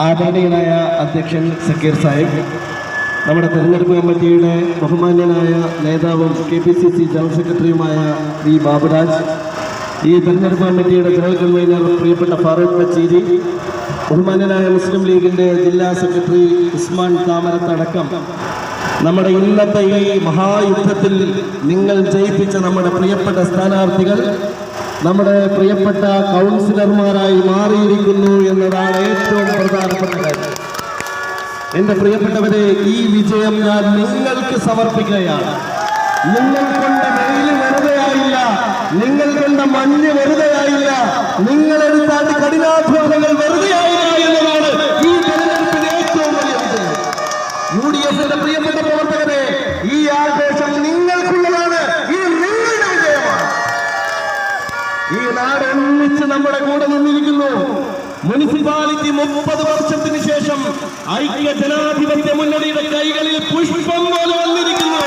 ആദരണീയനായ അധ്യക്ഷൻ സക്കീർ സാഹിബ് നമ്മുടെ തെരഞ്ഞെടുപ്പ് കമ്മിറ്റിയുടെ ബഹുമാന്യനായ നേതാവും K P C C general സെക്രട്ടറിയുമായ വി ബാബുരാജ് ഈ തെരഞ്ഞെടുപ്പ് കമ്മിറ്റിയുടെ ജനറൽ കൺവീനർ പ്രിയപ്പെട്ട ഫാറൂഖ് ബച്ചീരി ബഹുമാന്യനായ മുസ്ലിം ലീഗിന്റെ ജില്ലാ സെക്രട്ടറി ഉസ്മാൻ താമരത്തടക്കം നമ്മുടെ ഇന്നത്തെ ഈ മഹായുദ്ധത്തിൽ നിങ്ങൾ ജയിപ്പിച്ച നമ്മുടെ പ്രിയപ്പെട്ട സ്ഥാനാർത്ഥികൾ നമ്മുടെ പ്രിയപ്പെട്ട കൗൺസിലർമാരായി മാറിയിരിക്കുന്നു എന്നതാണ് ഏറ്റവും പ്രധാനപ്പെട്ട കാര്യം. എന്റെ പ്രിയപ്പെട്ടവരെ ഈ വിജയം ഞാൻ നിങ്ങൾക്ക് സമർപ്പിക്കുകയാണ്. നിങ്ങൾ കൊണ്ട വെയിൽ വെറുതെയായില്ല നിങ്ങൾ കൊണ്ട മഞ്ഞ് വെറുതെയായില്ല നിങ്ങൾ എടുത്താണ്ട് കഠിനാധ്വാനങ്ങൾ വെറുതെയായില്ല എന്നതാണ് ഈ തെരഞ്ഞെടുപ്പിന്റെ ഏറ്റവും വലിയ വിജയം. യു ഡി എഫിന്റെ പ്രിയപ്പെട്ട പ്രവർത്തകരെ ഈ ആഘോഷം നിങ്ങൾക്കുള്ളതാണ് ഇത് നിങ്ങളുടെ വിജയമാണ് ഈ നാട് ഒന്നിച്ച് നമ്മുടെ കൂടെ നിന്നിരിക്കുന്നു. മുനിസിപ്പാലിറ്റി മുപ്പത് വർഷത്തിന് ശേഷം ഐക്യ ജനാധിപത്യ മുന്നണിയുടെ കൈകളിൽ പുഷ്പം പോലെ വന്നിരിക്കുന്നു.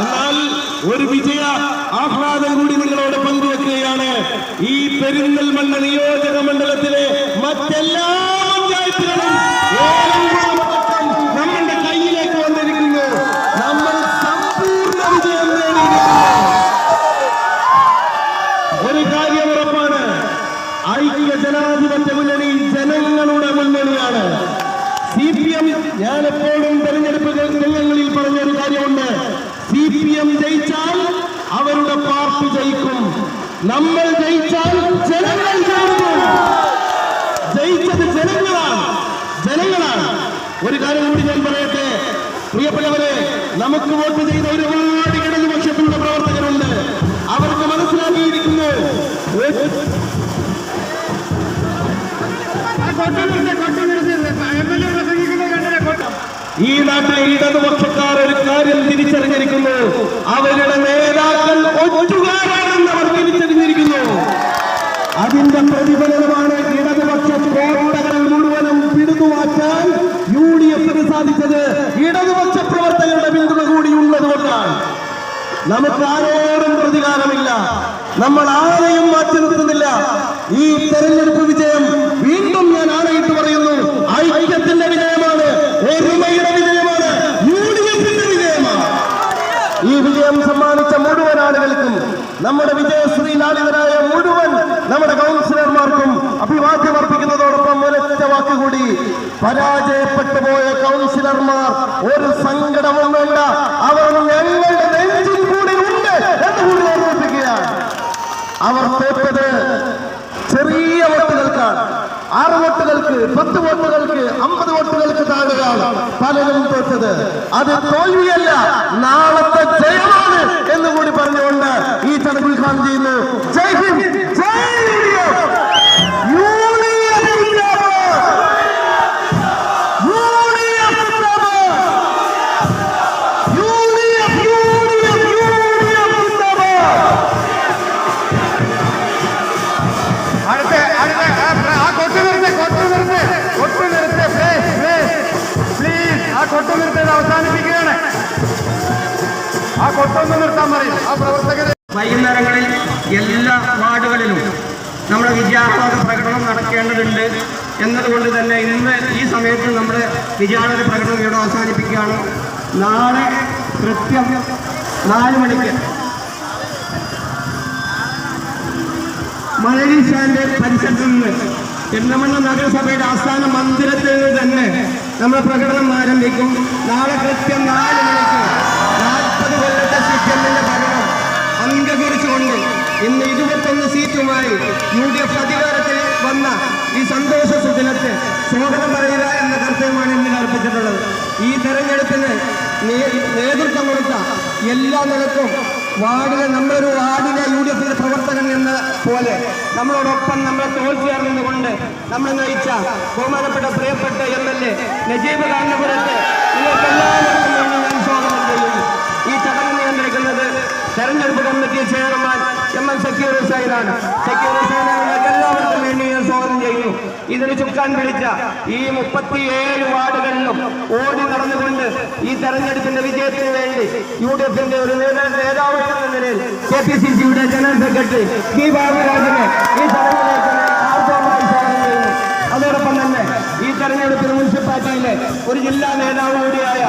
എന്നാൽ ഒരു വിജയ ആഹ്ലാദം കൂടി നിങ്ങളോട് പങ്കുവെക്കുകയാണ്. ഈ പെരിന്തൽമണ്ണ നിയോജക മണ്ഡലത്തിലെ മറ്റെല്ലാ പഞ്ചായത്തുകളും ഏലംകുളമടക്കം നമ്മുടെ കയ്യിലേക്ക് വന്നിരിക്കുന്നു നമ്മൾ സമ്പൂർണ വിജയം നേടിയിരിക്കുന്നു ഒരു കാര്യം ഉറപ്പാണ് ഐക്യ ജനാധിപത്യ മുന്നണി ജനങ്ങളുടെ മുന്നണിയാണ് സി പി എം ഞാൻ എപ്പോഴും തെരഞ്ഞെടുപ്പ് രംഗങ്ങളിൽ പറഞ്ഞ ഒരു കാര്യമുണ്ട് സി പി എം ജയിച്ചാൽ അവരുടെ പാർട്ടി ജയിക്കും നമ്മൾ ജയിച്ചാൽ ജനങ്ങൾ ജയിച്ചത് ജനങ്ങളാണ്. ജനങ്ങളാണ്. ഒരു കാര്യം കൂടി ഞാൻ പറയട്ടെ? പ്രിയപ്പെട്ടവരെ നമുക്ക് വോട്ട് ചെയ്ത ഒരുപാട് ഇടതുപക്ഷത്തിന്റെ പ്രവർത്തകരുണ്ട്. അവർക്ക് മനസ്സിലാക്കിയിരിക്കുന്നു. ഈ നാട്ടിലെ ഇടതുപക്ഷക്കാർ ഒരു കാര്യം തിരിച്ചറിഞ്ഞിരിക്കുന്നു. അവരുടെ നേതാക്കൾ തിരിച്ചറിഞ്ഞിരിക്കുന്നു അതിന്റെ പ്രതിഫലനമാണ് ഇടതുപക്ഷ പ്രവർത്തകരെ മുഴുവനും പിടിതുമാറ്റാൻ യു ഡി എഫിന് സാധിച്ചത് ഇടതുപക്ഷ പ്രവർത്തകരുടെ പിന്തുണ കൂടി ഉള്ളതുകൊണ്ടാണ്. നമുക്ക് ആരോടും പ്രതികാരമില്ല. നമ്മൾ ആരെയും മാറ്റി നിർത്തുന്നില്ല. ഈ തെരഞ്ഞെടുപ്പ് വിജയം വീണ്ടും ഞാൻ ആണയിട്ട് പറയുന്നു ഐക്യത്തിന്റെ വിജയമാണ് ഒരുമയുടെ വിജയമാണ് യു ഡി എഫിന്റെ വിജയമാണ് ഈ വിജയം സമ്മാനിച്ച മുഴുവൻ ആളുകൾക്കും നമ്മുടെ വിജയശ്രീ ലാളിതരായ മുഴുവൻ നമ്മുടെ കൗൺസിലർമാർക്കും അഭിവാദ്യം അർപ്പിക്കുന്നതോടൊപ്പം ഒരൊറ്റ വാക്കുകൂടി പരാജയപ്പെട്ടു പോയ കൗൺസിലർമാർ ഒരു സങ്കടവും വേണ്ട. അവർ ഞങ്ങളുടെ നെഞ്ചിൽ കൂടി ഉണ്ട് എന്ന് കൂടി ഓർമ്മിപ്പിക്കുകയാണ്. അവർ തോറ്റത് ചെറിയ വോട്ടുകൾക്കാണ്. ആറ് വോട്ടുകൾക്ക് പത്ത് വോട്ടുകൾക്ക് അമ്പത് വോട്ടുകൾക്ക് താഴെയാണ് പലരും തോറ്റത്. അത് തോൽവിയല്ല നാളത്തെ ജയമാണ് എന്നുകൂടി പറഞ്ഞുകൊണ്ട് ഈ ആ പ്രവർത്തകരെ വൈകുന്നേരങ്ങളിൽ എല്ലാ വാർഡുകളിലും നമ്മുടെ വിജയാഹ്ലാദ പ്രകടനം നടക്കേണ്ടതുണ്ട് എന്നതുകൊണ്ട് തന്നെ ഇന്ന് ഈ സമയത്ത് നമ്മുടെ വിജയാഹ്ലാദ പ്രകടനം ഇവിടെ അവസാനിപ്പിക്കുകയാണ്. നാളെ കൃത്യം നാല് മണിക്ക് മലരീശാന്റെ പരിസരത്ത് നിന്ന് പെരുന്തമണ്ണ നഗരസഭയുടെ ആസ്ഥാന മന്ദിരത്തിൽ നിന്ന് തന്നെ നമ്മുടെ പ്രകടനം ആരംഭിക്കും. നാളെ കൃത്യം നാല് മണിക്ക് സി പി എമ്മിന്റെ ഭരണം അംഗീകരിച്ചുകൊണ്ട് ഇന്ന് ഇരുപത്തൊന്ന് സീറ്റുമായി യു ഡി എഫ് അധികാരത്തിൽ വന്ന ഈ സന്തോഷ സുദിനത്തെ സ്വാഗതം പറയുക എന്ന കർത്തവ്യമാണ് ഇന്ന് അർപ്പിച്ചിട്ടുള്ളത്. ഈ തെരഞ്ഞെടുപ്പിന് നേതൃത്വം കൊടുത്ത എല്ലാ നിലക്കും വാർഡിലെ നമ്മളൊരു വാർഡിലെ യു ഡി എഫിന്റെ പ്രവർത്തകൻ എന്ന പോലെ നമ്മളോടൊപ്പം നമ്മളെ തോൽ ചേർന്നുകൊണ്ട് നമ്മൾ നയിച്ച ബഹുമാനപ്പെട്ട പ്രിയപ്പെട്ട എം എൽ എ നജീബ് കാരണപുരത്തെ നിങ്ങൾക്ക് ഞാൻ സ്വാഗതം ചെയ്യുന്നു. ഈ ചടങ്ങ് നിയന്ത്രിക്കുന്നത് തെരഞ്ഞെടുപ്പ് committee chairman M N Zakir ഹുസൈനാണ്. Zakir ഹുസൈനെ എല്ലാവർക്കും വേണ്ടി ഞാൻ സ്വാഗതം ചെയ്യുന്നു. ഇതിന് ചുക്കാൻ പിടിച്ച ഈ മുപ്പത്തിയേഴ് വാർഡുകളിലും ഓടി നടന്നുകൊണ്ട് ഈ തെരഞ്ഞെടുപ്പിന്റെ വിജയത്തിന് വേണ്ടി യു ഡി എഫിന്റെ ഒരു നേതാ- നേതാവ് എന്ന നിലയിൽ കെ പി സി സിയുടെ ജനറൽ സെക്രട്ടറി പി ബാബുരാജിനെ ഈ അതോടൊപ്പം തന്നെ ഈ അതോടൊപ്പം തന്നെ ഒരു ജില്ലാ നേതാവ് കൂടിയായ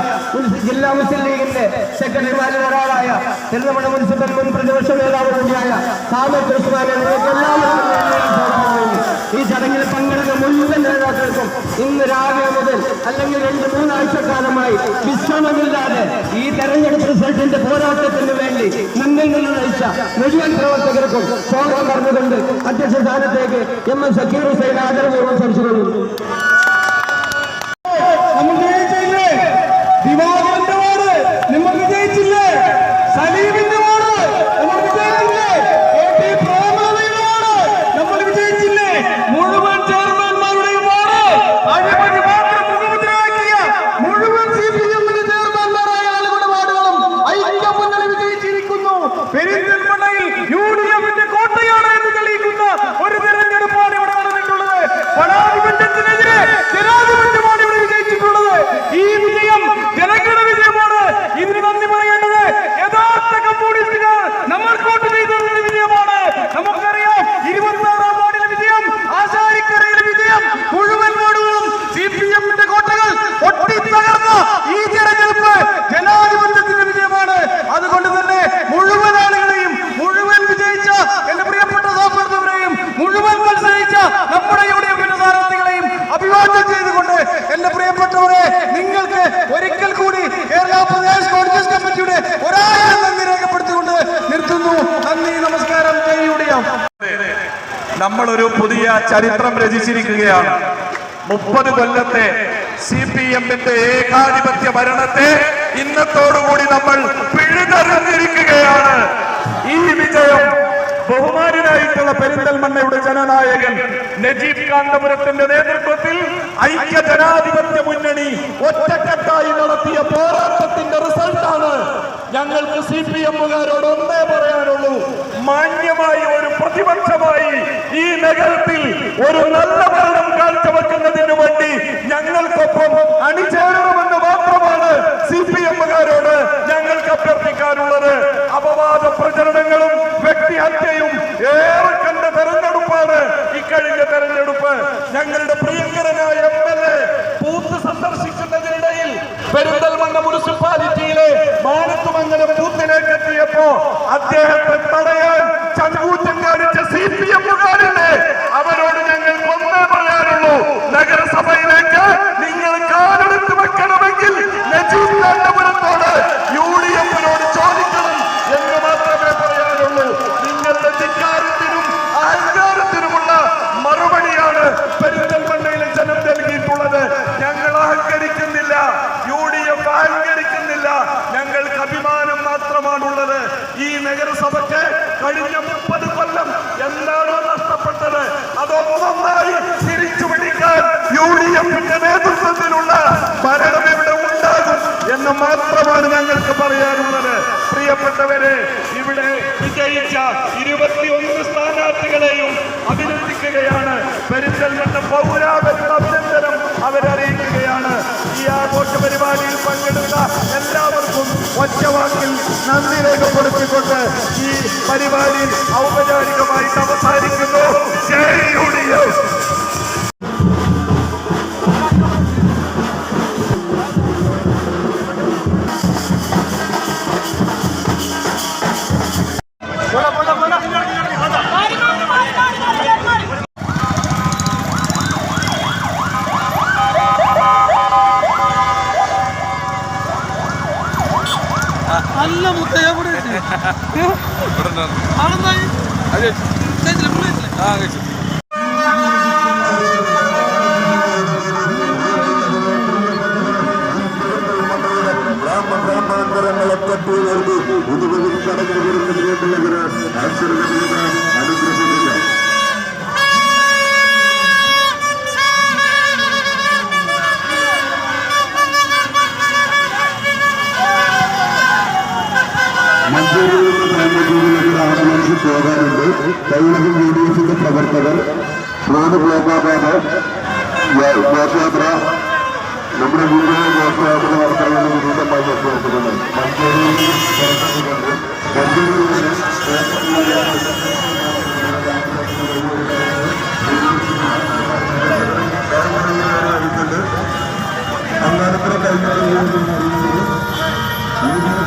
ജില്ലാ മുസ്ലിം ലീഗിന്റെ സെക്രട്ടറിമാരിൽ ഒരാളായ തിരുവനന്തപുരം മുനിസിപ്പൽ മുൻ പ്രതിപക്ഷ നേതാവ് കൂടിയായ സാമത്ത് അറിയിക്കുന്നു. ഈ ചടങ്ങിൽ പങ്കെടുക്കുന്ന മുഴുവൻ നേതാക്കൾക്കും ഇന്ന് രാവിലെ മുതൽ അല്ലെങ്കിൽ രണ്ട് മൂന്നാഴ്ചക്കാലമായി വിശ്രമമില്ലാതെ ഈ തെരഞ്ഞെടുപ്പ് റിസൾട്ടിന്റെ പോരാട്ടത്തിന് വേണ്ടി മുന്നിൽ നിന്ന് നയിച്ച മുഴുവൻ പ്രവർത്തകർക്കും സ്വാഗതം പറഞ്ഞുകൊണ്ട് അധ്യക്ഷ സ്ഥാനത്തേക്ക് എം എസ് സക്കീർ ഹുസൈൻ ആദരപൂർവം ക്ഷണിച്ചുകൊള്ളുന്നു പെരിന്തൽമണ്ണയിൽ യു ഡി എഫിന്റെ കോട്ടയാണ് എന്ന് തെളിയിക്കുന്ന ഒരു തെരഞ്ഞെടുപ്പാണ് ഇവിടെ നടന്നിട്ടുള്ളത്. പണാധിപത്യത്തിനെതിരെ ജനാധിപത്യമാണ് ഇവിടെ വിജയിച്ചിട്ടുള്ളത് ഈ വിജയം ജനങ്ങളുടെ വിജയമാണ് ഇതിന് നന്ദി പറയേണ്ടത് യഥാർത്ഥ കമ്മ്യൂണിസ്റ്റുകാർ നമ്മൾ വോട്ട് ചെയ്തതിന്റെ വിജയമാണ് നമുക്കറിയാം ഇരുപത്തിയാറാം വാർഡിലെ വിജയം ആശാരിക്കരയിലെ വിജയം മുഴുവൻ വാർഡുകളും സി പി എമ്മിന്റെ കോട്ടകൾ ഒട്ടിത്തകർന്ന ഈ തെരഞ്ഞെടുപ്പ് ജനാധിപത്യത്തിന്റെ വിജയമാണ് അതുകൊണ്ട് തന്നെ മുഴുവൻ ആളുകളെയും മുഴുവൻ വിജയിച്ച എന്റെ പ്രിയപ്പെട്ട സഹപ്രവർത്തകരെയും മുഴുവൻ മത്സരിച്ച നമ്മുടെ യുടെ സ്ഥാനാർത്ഥികളെയും അഭിവാദ്യം ചെയ്തുകൊണ്ട് എന്റെ പ്രിയപ്പെട്ടവരെ നിങ്ങൾക്ക് ഒരിക്കൽ കൂടി കേരള പ്രദേശ് കോൺഗ്രസ് കമ്മിറ്റിയുടെ ഒരായിരം നന്ദി രേഖപ്പെടുത്തിക്കൊണ്ട് നിർത്തുന്നു നന്ദി നമസ്കാരം ജയ് യു ഡി എഫ് നമ്മളൊരു പുതിയ ചരിത്രം രചിച്ചിരിക്കുകയാണ്. മുപ്പത് കൊല്ലത്തെ സി പി എമ്മിന്റെ ഏകാധിപത്യ ഭരണത്തെ ഇന്നത്തോടുകൂടി നമ്മൾ പിഴുതെറിഞ്ഞിരിക്കുകയാണ്. ഈ വിജയം ബഹുമാനായിട്ടുള്ള പെരിന്തൽമണ്ണയുടെ ജനനായകൻ നജീബ് കാന്തപുരത്തിന്റെ നേതൃത്വത്തിൽ ഐക്യ ജനാധിപത്യ മുന്നണി ഒറ്റക്കെട്ടായി നടത്തിയ പോരാട്ടത്തിന്റെ റിസൾട്ടാണ്. ഞങ്ങൾക്ക് സി പി എമ്മുകാരോട് ഒന്നേ പറയാനുള്ളൂ. മാന്യമായി ഒരു പ്രതിപക്ഷമായി ഈ നഗരത്തിൽ ഒരു നല്ല ഭരണം കാഴ്ചവെക്കുന്നതിന് വേണ്ടി ഞങ്ങൾക്കൊപ്പം അണിചേരണമെന്ന് മാത്രമാണ് സി പി എമ്മുകാരോട് ഞങ്ങൾക്ക് അഭ്യർത്ഥിക്കാനുള്ളത്. അപവാദ പ്രചരണങ്ങളും വ്യക്തിഹത്യയും ഏറെ കണ്ട തെരഞ്ഞെടുപ്പാണ് ഇക്കഴിഞ്ഞ തെരഞ്ഞെടുപ്പ്. ഞങ്ങളുടെ പ്രിയങ്കരനായ എം പെരിന്തൽമണ്ണ മുനിസിപ്പാലിറ്റിയിലെ മാനത്തുമംഗലം ബൂത്തിലേക്ക് എത്തിയപ്പോ അദ്ദേഹത്തെ തടയാൻ ചങ്കൂറ്റം കാണിച്ച സി പി എമ്മുകാരില്ലേ അവരോട് ഞങ്ങൾക്ക് ഒന്നേ പറയാനുള്ളൂ നഗരസഭയിലേക്ക് നിങ്ങൾ കാലെടുത്ത് വെക്കണമെങ്കിൽ നജീബ് കാന്തപുരത്തോട് യു ഡി എഫിനോട് ചോദിക്കണം എന്ന് മാത്രമേ പറയാനുള്ളൂ നിങ്ങളുടെ ധിക്കാരത്തിനും അഹങ്കാരത്തിനുമുള്ള മറുപടിയാണ് പെരിന്തൽമണ്ണയിലെ ജനം നൽകിയിട്ടുള്ളത് ഞങ്ങൾ അഹങ്കരിക്കുന്നില്ല യു ഡി എഫ് അഹങ്കരിക്കുന്നില്ല ഞങ്ങൾക്ക് അഭിമാനം മാത്രമാണുള്ളത് നഗരസഭയ്ക്ക് കഴിഞ്ഞ മുപ്പത് കൊല്ലം എന്താണോ നഷ്ടപ്പെട്ടത്? അതൊന്നൊന്നായി തിരിച്ചു പിടിക്കാൻ യു ഡി എഫിന്റെ നേതൃത്വത്തിലുള്ള ഭരണം ഇവിടെ ഉണ്ടാകും എന്ന് മാത്രമാണ് ഞങ്ങൾക്ക് പറയാനുള്ളത്. പ്രിയപ്പെട്ടവരെ ഇവിടെ വിജയിച്ച ഇരുപത്തിയൊന്ന് സ്ഥാനാർത്ഥികളെയും അഭിനന്ദിക്കുകയാണ്. പെരിന്തൽമണ്ണ പൗരാവരുടെ അഭിനന്ദനം അവരറിയിക്കുകയാണ്. ഈ ആഘോഷ പരിപാടിയിൽ എല്ലാവർക്കും ഒറ്റവാക്കിൽ നന്ദി രേഖപ്പെടുത്തിക്കൊണ്ട് ഈ പരിപാടി ഔപചാരികമായിട്ട് അവസാനിക്കുന്നു. ജയ യു എവിടെ ആ ഗ്രാമഗ്രാമാന്തരങ്ങളെ മഞ്ചേരിയിൽ കോയമ്പത്തൂരിലേക്ക് ആംബുലൻസ് പോകാനുണ്ട് കൈലകം യു ഡി എഫിന്റെ പ്രവർത്തകർ മൂന്ന് ബ്ലോക്കാണ് ഘോഷയാത്ര. നമ്മുടെ വീടിലെ ഘോഷയാത്ര നടത്താനുള്ള വിനീതമായി അഭ്യർത്ഥിക്കുന്നു മഞ്ചേരിയിൽ മഞ്ചേരിയിൽ നിന്ന് അങ്ങനെ